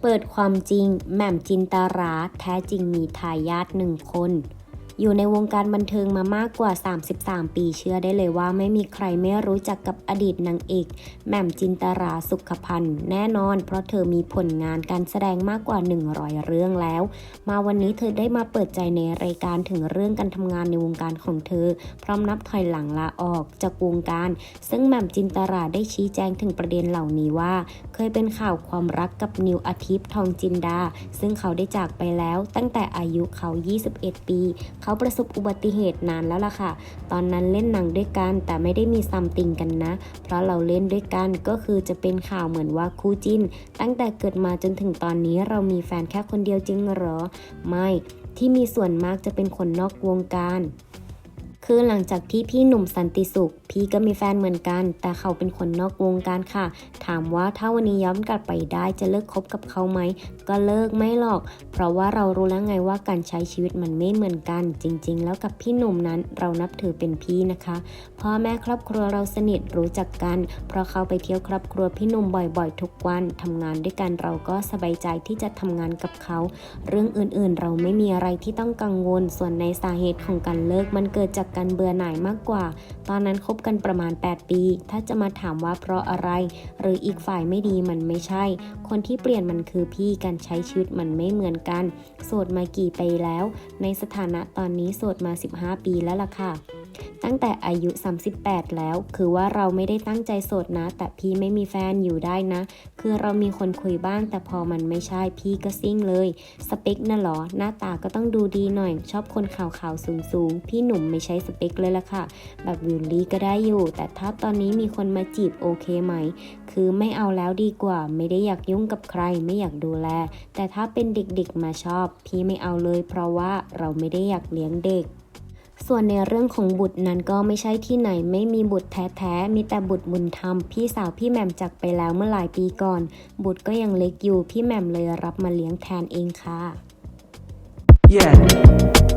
เปิดความจริงแหม่มจินตาราแท้จริงมีทายาทหนึ่งคน อยู่ในวงการบันเทิงมามากกว่า 33 ปีเชื่อได้เลยว่าไม่มีใครไม่รู้จักกับอดีตนางเอกแหม่มจินตราสุขพันธ์แน่นอน เพราะเธอมีผลงานการแสดงมากกว่า 100 เรื่องแล้ว มาวันนี้เธอได้มาเปิดใจในรายการถึงเรื่องการทำงานในวงการของเธอ พร้อมนับถอยหลังลาออกจากวงการ ซึ่งแหม่มจินตราได้ชี้แจงถึงประเด็นเหล่านี้ว่า เคยเป็นข่าวความรักกับนิวอาทิตย์ทองจินดา ซึ่งเขาได้จากไปแล้วตั้งแต่อายุเขา 21 ปีเขาประสบอุบัติเหตุนานแล้วล่ะค่ะ ตอนนั้นเล่นหนังด้วยกันแต่ไม่ได้มีซัมติงกันนะ เพราะเราเล่นด้วยกันก็คือจะเป็นข่าวเหมือนว่าคู่จิ้น ตั้งแต่เกิดมาจนถึงตอนนี้เรามีแฟนแค่คนเดียวจริงหรอ ไม่ ที่มีส่วนมากจะเป็นคนนอกวงการ คือหลังจากที่พี่หนุ่มสันติสุข พี่ก็มีแฟนเหมือนกัน แต่เขาเป็นคนนอกวงการค่ะ ถามว่าถ้าวันนี้ย้อนกลับไปได้จะเลิกคบกับเขาไหม ก็เลิกไม่หรอก เพราะว่าเรารู้แล้วไงว่าการใช้ชีวิตมันไม่เหมือนกัน จริง ๆ แล้วกับพี่หนุ่มนั้นเรานับถือเป็นพี่นะคะพ่อแม่ครอบครัวเราสนิทรู้จักกัน เพราะเขาไปเที่ยวครอบครัวพี่หนุ่มบ่อยๆ ทุกวันทำงานด้วยกันเราก็สบายใจที่จะทำงานกับเขา เรื่องอื่นๆ เราไม่มีอะไรที่ต้องกังวล ส่วนในสาเหตุของการเลิกมันเกิดจากการเบื่อหน่ายมากกว่า ตอนนั้นคบกันประมาณ 8 ปี ถ้าจะมาถามว่าเพราะอะไร หรืออีกฝ่ายไม่ดีมันไม่ใช่ คนที่เปลี่ยนมันคือพี่การใช้ชีวิตมันไม่เหมือนกัน โสดมากี่ปีแล้ว ในสถานะตอนนี้โสดมา 15 ปีแล้วล่ะค่ะ ตั้งแต่อายุ 38 แล้ว คือว่าเราไม่ได้ตั้งใจโสดนะ แต่พี่ไม่มีแฟนอยู่ได้นะ คือเรามีคนคุยบ้าง แต่พอมันไม่ใช่พี่ก็ซิ่งเลย สเปคน่ะหรอ หน้าตาก็ต้องดูดีหน่อย ชอบคนขาวๆสูงๆ พี่หนุ่มไม่ใช่สเปคเลยล่ะค่ะ แบบวิลลี่ก็ได้อยู่ แต่ถ้าตอนนี้มีคนมาจีบโอเคไหม คือไม่เอาแล้วดีกว่า ไม่ได้อยากยุ่งกับใคร ไม่อยากดูแล แต่ถ้าเป็นเด็กๆมาชอบ พี่ไม่เอาเลย เพราะว่าเราไม่ได้อยากเลี้ยงเด็ก ส่วนในเรื่องของบุตรนั้นก็ไม่ใช่ที่ไหนไม่มีบุตรแท้ๆ มีแต่บุตรบุญธรรม พี่สาวพี่แหม่มจากไปแล้วเมื่อหลายปีก่อน บุตรก็ยังเล็กอยู่พี่แหม่มเลยรับมาเลี้ยงแทนเองค่ะ Yeah.